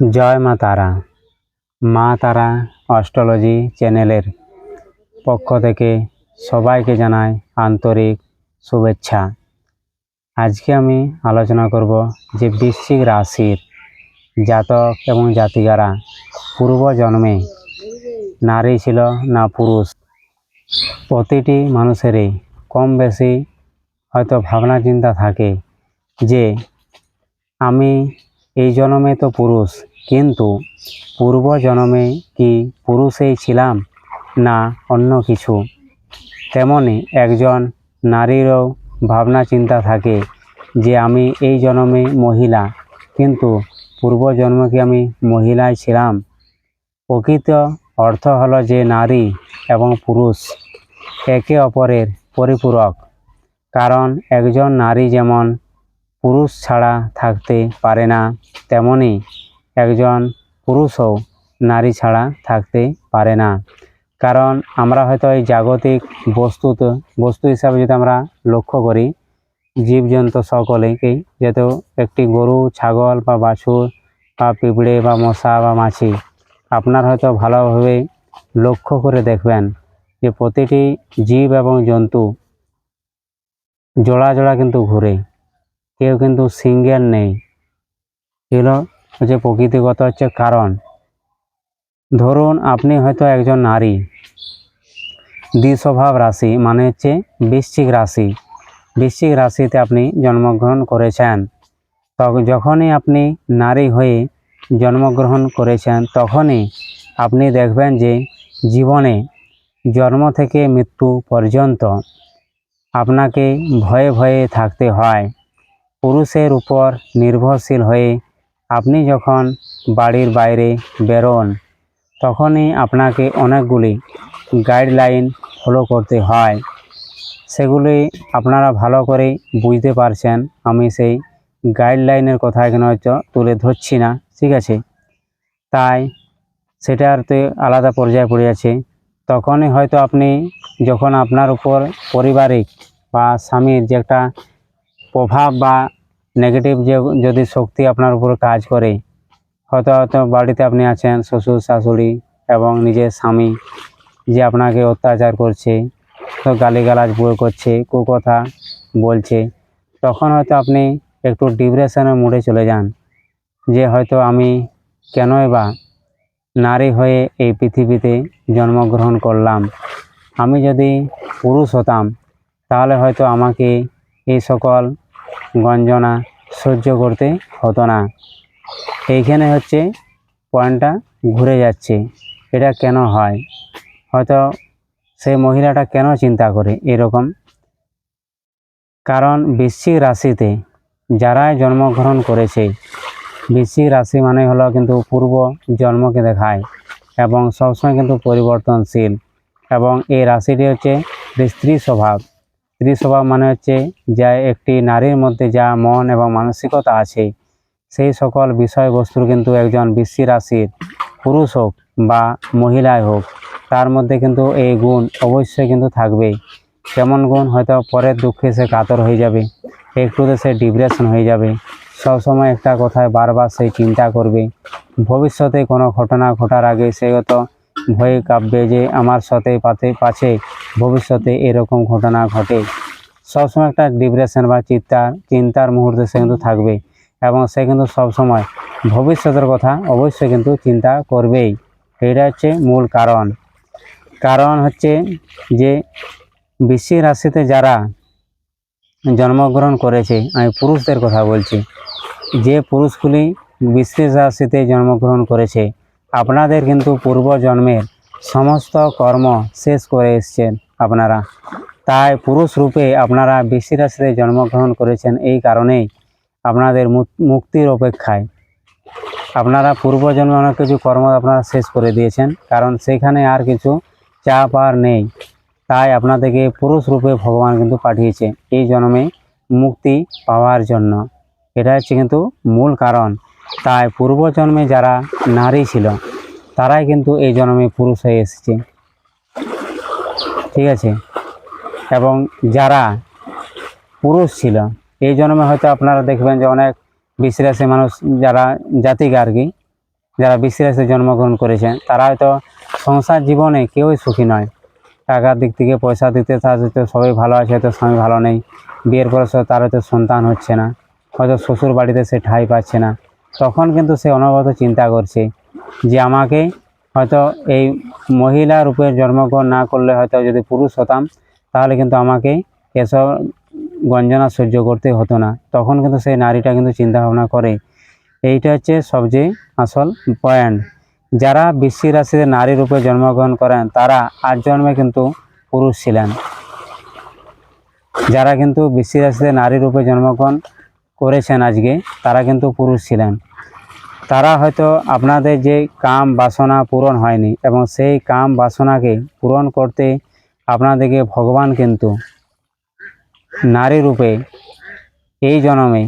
জয় মা তারা। মা তারা অস্ট্রোলজি চ্যানেলের পক্ষ থেকে সবাইকে জানাই আন্তরিক শুভেচ্ছা। আজকে আমি আলোচনা করব যে বৃশ্চিক রাশির জাতক এবং জাতিকারা পূর্ব জন্মে নারী ছিল না পুরুষ, প্রতিটি মানুষেরই কম বেশি হয়তো ভাবনা চিন্তা থাকে যে আমি এই জন্মে তো পুরুষ কিন্তু পূর্ব জন্মে কি পুরুষেই ছিলাম না অন্য কিছু? তেমনি একজন নারীরও ভাবনা চিন্তা থাকে যে আমি এই জন্মে মহিলা, কিন্তু পূর্ব জন্মে কি আমি মহিলাই ছিলাম? প্রকৃত অর্থ হলো যে নারী এবং পুরুষ একে অপরের পরিপূরক। কারণ একজন নারী যেমন পুরুষ ছাড়া থাকতে পারে না, তেমনি একজন পুরুষও নারী ছাড়া থাকতে পারে না। কারণ আমরা হয়তো এই জাগতিক বস্তুতে বস্তু হিসাবে যদি আমরা লক্ষ্য করি, জীবজন্তু সকলেকেই যেহেতু একটি গরু, ছাগল বা বাছুর বা পিঁপড়ে বা মশা বা মাছি, আপনার হয়তো ভালোভাবে লক্ষ্য করে দেখবেন যে প্রতিটি জীব এবং জন্তু জোড়া জোড়া কিন্তু ঘুরে, কেউ কিন্তু সিঙ্গেল নেই। এগুলো হচ্ছে প্রকৃতিগত হচ্ছে কারণ। ধরুন, আপনি হয়তো একজন নারী। দ্বিস্বভাব রাশি মানে হচ্ছে বৃশ্চিক রাশি। বৃশ্চিক রাশিতে আপনি জন্মগ্রহণ করেছেন। যখনই আপনি নারী হয়ে জন্মগ্রহণ করেছেন, তখনই আপনি দেখবেন যে জীবনে জন্ম থেকে মৃত্যু পর্যন্ত আপনাকে ভয়ে ভয়ে থাকতে হয়। পুরুষের উপর নির্ভরশীল হয়ে আপনি যখন বাড়ির বাইরে বেরোন, তখনই আপনাকে অনেকগুলি গাইডলাইন ফলো করতে হয়। সেগুলি আপনারা ভালো করে বুঝতে পারছেন। আমি সেই গাইডলাইনের কথা এখানে হয়তো তুলে ধরছি না, ঠিক আছে? তাই সেটার তো আলাদা পর্যায়ে পড়ে আছে। তখনই হয়তো আপনি যখন আপনার উপর পারিবারিক বা স্বামীর যে একটা প্রভাব বা নেগেটিভ যে যদি শক্তি আপনার উপর কাজ করে, হয়তো হয়তো বাড়িতে আপনি আছেন, শ্বশুর, শাশুড়ি এবং নিজের স্বামী যে আপনাকে অত্যাচার করছে, তো গালিগালাজ বই করছে, কুকথা বলছে, তখন হয়তো আপনি একটু ডিপ্রেশনের মুডে চলে যান। যে হয়তো আমি কেনই বা নারী হয়ে এই পৃথিবীতে জন্মগ্রহণ করলাম। আমি যদি পুরুষ হতাম, তাহলে হয়তো আমাকে এই সকল গঞ্জনা সহ্য করতে হতো না। এইখানে হচ্ছে পয়েন্টটা ঘুরে যাচ্ছে। এটা কেন হয়? হয়তো সেই মহিলাটা কেন চিন্তা করে এরকম? কারণ বৃশ্চিক রাশিতে যারাই জন্মগ্রহণ করেছে, বৃশ্চিক রাশি মানে হলো কিন্তু পূর্ব জন্মকে দেখায় এবং সবসময় কিন্তু পরিবর্তনশীল এবং এই রাশিটি হচ্ছে স্ত্রী স্বভাব। স্ত্রী স্বভাব মানে হচ্ছে যা একটি নারীর মধ্যে যা মন এবং মানসিকতা আছে, সেই সকল বিষয়বস্তুর কিন্তু একজন বৃশ্চিক রাশির পুরুষ হোক বা মহিলাই হোক, তার মধ্যে কিন্তু এই গুণ অবশ্যই কিন্তু থাকবেই কেমন গুণ হয়তো পরের দুঃখে সে কাতর হয়ে যাবে, একটুতে সে ডিপ্রেশন হয়ে যাবে, সবসময় একটা কথায় বারবার সে চিন্তা করবে। ভবিষ্যতে কোনো ঘটনা ঘটার আগে সে হয়তো ভয়ে কাঁপবে যে আমার সাথে পাতে, পাছে ভবিষ্যতে এরকম ঘটনা ঘটে। সবসময় একটা ডিপ্রেশন বা চিন্তার চিন্তার মুহূর্তে সে কিন্তু থাকবে এবং সে কিন্তু সবসময় ভবিষ্যতের কথা অবশ্যই কিন্তু চিন্তা করবেই। এটা হচ্ছে মূল কারণ। কারণ হচ্ছে যে বৃশ্চিক রাশিতে যারা জন্মগ্রহণ করেছে, আমি পুরুষদের কথা বলছি, যে পুরুষগুলি বৃশ্চিক রাশিতে জন্মগ্রহণ করেছে আপনাদের কিন্তু পূর্ব জন্মের সমস্ত কর্ম শেষ করে এসছেন আপনারা। তাই পুরুষ রূপে আপনারা বৃশ্চিক রাশিতে জন্মগ্রহণ করেছেন এই কারণেই আপনাদের মুক- মুক্তির অপেক্ষায়। আপনারা পূর্বজন্মে অনেক কিছু কর্ম আপনারা শেষ করে দিয়েছেন, কারণ সেখানে আর কিছু চাপ আর নেই। তাই আপনাদেরকে পুরুষ রূপে ভগবান কিন্তু পাঠিয়েছে এই জন্মে মুক্তি পাওয়ার জন্য। এটা হচ্ছে কিন্তু মূল কারণ। তাই পূর্বজন্মে যারা নারী ছিল, তারাই কিন্তু এই জন্মে পুরুষ হয়ে এসেছে। ঠিক আছে? এবং যারা পুরুষ ছিল, এই জন্মে হয়তো আপনারা দেখবেন যে অনেক বিশ্বাসী মানুষ যারা জাতিক আর কি, যারা রাশিতে জন্মগ্রহণ করেছেন তারা হয়তো সংসার জীবনে কেউই সুখী নয়। টাকার দিক থেকে পয়সা দিতে তার হয়তো সবাই ভালো আছে, হয়তো স্বামী ভালো নেই, বিয়ের পরে তার হয়তো সন্তান হচ্ছে না, হয়তো শ্বশুর বাড়িতে সে ঠাঁই পাচ্ছে না। তখন কিন্তু সে অনবরত চিন্তা করছে যে আমাকে হয়তো এই মহিলা রূপে জন্মগ্রহণ না করলে হয়তো যদি পুরুষ হতাম, তাহলে কিন্তু আমাকে এসব গঞ্জনা সহ্য করতে হতো না। তখন কিন্তু সেই নারীটা কিন্তু চিন্তা ভাবনা করে, এইটা হচ্ছে সবচেয়ে আসল পয়েন্ট যারা বিশ্ব রাশিতে নারী রূপে জন্মগ্রহণ করেন, তারা আজ জন্মে কিন্তু পুরুষ ছিলেন। যারা কিন্তু বিশ্ব রাশিতে নারী রূপে জন্মগ্রহণ করেছেন আজকে, তারা কিন্তু পুরুষ ছিলেন। তারা হয়তো আপনাদের যে কাম বাসনা পূরণ হয়নি এবং সেই কাম বাসনাকে পূরণ করতে আপনাদেরকে ভগবান কিন্তু নারী রূপে এই জন্মে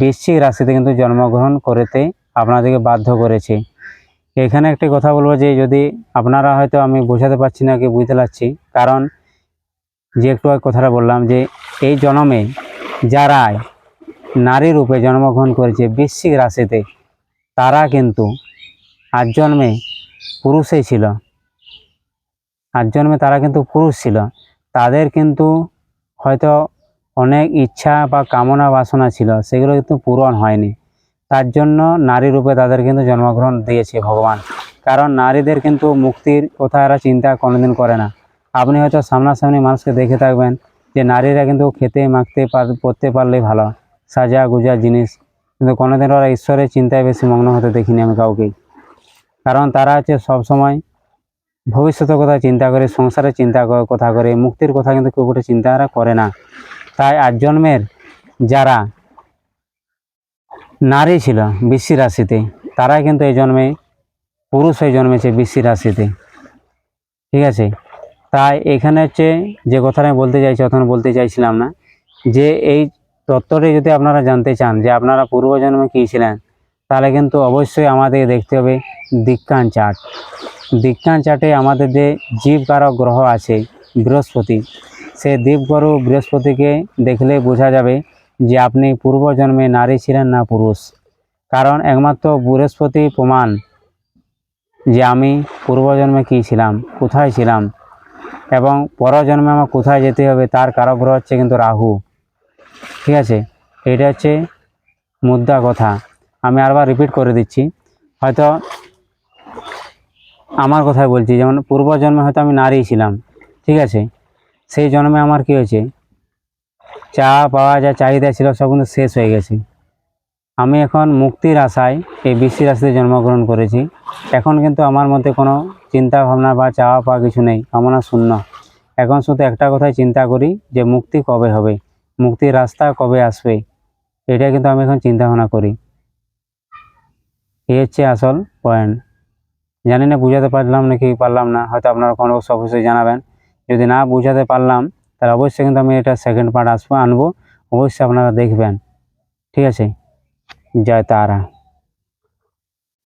বৃশ্চিক রাশিতে কিন্তু জন্মগ্রহণ করতে আপনাদেরকে বাধ্য করেছে। এখানে একটি কথা বলব যে যদি আপনারা হয়তো আমি বোঝাতে পারছি না কি বুঝতে পারছি, কারণ যে একটু কথাটা বললাম যে এই জন্মে যারা নারী রূপে জন্মগ্রহণ করেছে বৃশ্চিক রাশিতে, তারা কিন্তু আজ জন্মে পুরুষই ছিল। আজ জন্মে তারা কিন্তু পুরুষ ছিল। তাদের কিন্তু হয়তো অনেক ইচ্ছা বা কামনা বাসনা ছিল, সেগুলো কিন্তু পূরণ হয়নি। তার জন্য নারী রূপে তাদের কিন্তু জন্মগ্রহণ দিয়েছে ভগবান। কারণ নারীদের কিন্তু মুক্তির কথা এরা চিন্তা কোনোদিন করে না। আপনি হয়তো সামনাসামনি মানুষকে দেখে থাকবেন যে নারীরা কিন্তু খেতে, মাখতে পার পরতে পারলেই ভালো। সাজা গুজা জিনিস। কিন্তু কোনোদিন ওরা ঈশ্বরের চিন্তায় বেশি মগ্ন হতে দেখিনি আমি কাউকেই। কারণ তারা হচ্ছে সবসময় ভবিষ্যতের কথা চিন্তা করে, সংসারের চিন্তা কথা করে, মুক্তির কথা কিন্তু কেউ একটা চিন্তা এরা করে না। তাই আজ জন্মের যারা নারী ছিল বৃশ্চিক রাশিতে, তারাই কিন্তু এই জন্মে পুরুষ হয়ে জন্মেছে বৃশ্চিক রাশিতে। ঠিক আছে? তাই এখানে হচ্ছে যে কথাটা আমি বলতে চাইছি তখন বলতে চাইছিলাম না। যে এই তত্ত্বটি যদি আপনারা জানতে চান যে আপনারা পূর্বজন্মে কী ছিলেন, তাহলে কিন্তু অবশ্যই আমাদের দেখতে হবে দিক্কান চার্ট দিক্কান চার্টে আমাদের যে জীবকারক গ্রহ আছে বৃহস্পতি, সে দীপগুরু বৃহস্পতিকে দেখলে বোঝা যাবে যে আপনি পূর্বজন্মে নারী ছিলেন না পুরুষ। কারণ একমাত্র বৃহস্পতি প্রমাণ যে আমি পূর্বজন্মে কী ছিলাম, কোথায় ছিলাম, এবং পরজন্মে আমার কোথায় যেতে হবে, তার কারক গ্রহ হচ্ছে কিন্তু রাহু। ঠিক আছে? এটা হচ্ছে মুদ্রা কথা। আমি আরবার রিপিট করে দিচ্ছি। হয়তো আমার কথাই বলছি, যেমন পূর্বজন্মে হয়তো আমি নারী ছিলাম, ঠিক আছে? সেই জন্মে আমার কি হয়েছে? চা পাওয়া যা চাহিদা ছিল সব কিন্তু শেষ হয়ে গেছে। আমি এখন মুক্তির আশায় এই বিশ্ব রাশিতে জন্মগ্রহণ করেছি। এখন কিন্তু আমার মধ্যে কোনো চিন্তা ভাবনা বা চাওয়া পাওয়া কিছু নেই, কামনা শূন্য। এখন শুধু একটা কথাই চিন্তা করি যে মুক্তি কবে হবে? মুক্তির রাস্তা কবে আসবে, এটা কিন্তু আমি এখন চিন্তা ভাবনা করি। এই হচ্ছে আসল পয়েন্ট জানি না বুঝাতে পারলাম নাকি পারলাম না, হয়তো আপনারা কোনো অবশ্যই জানাবেন। যদি না বুঝাতে পারলাম, তাহলে অবশ্যই কিন্তু আমি এটা সেকেন্ড পার্ট আসব, আনব। অবশ্যই আপনারা দেখবেন। ঠিক আছে? জয় তারা।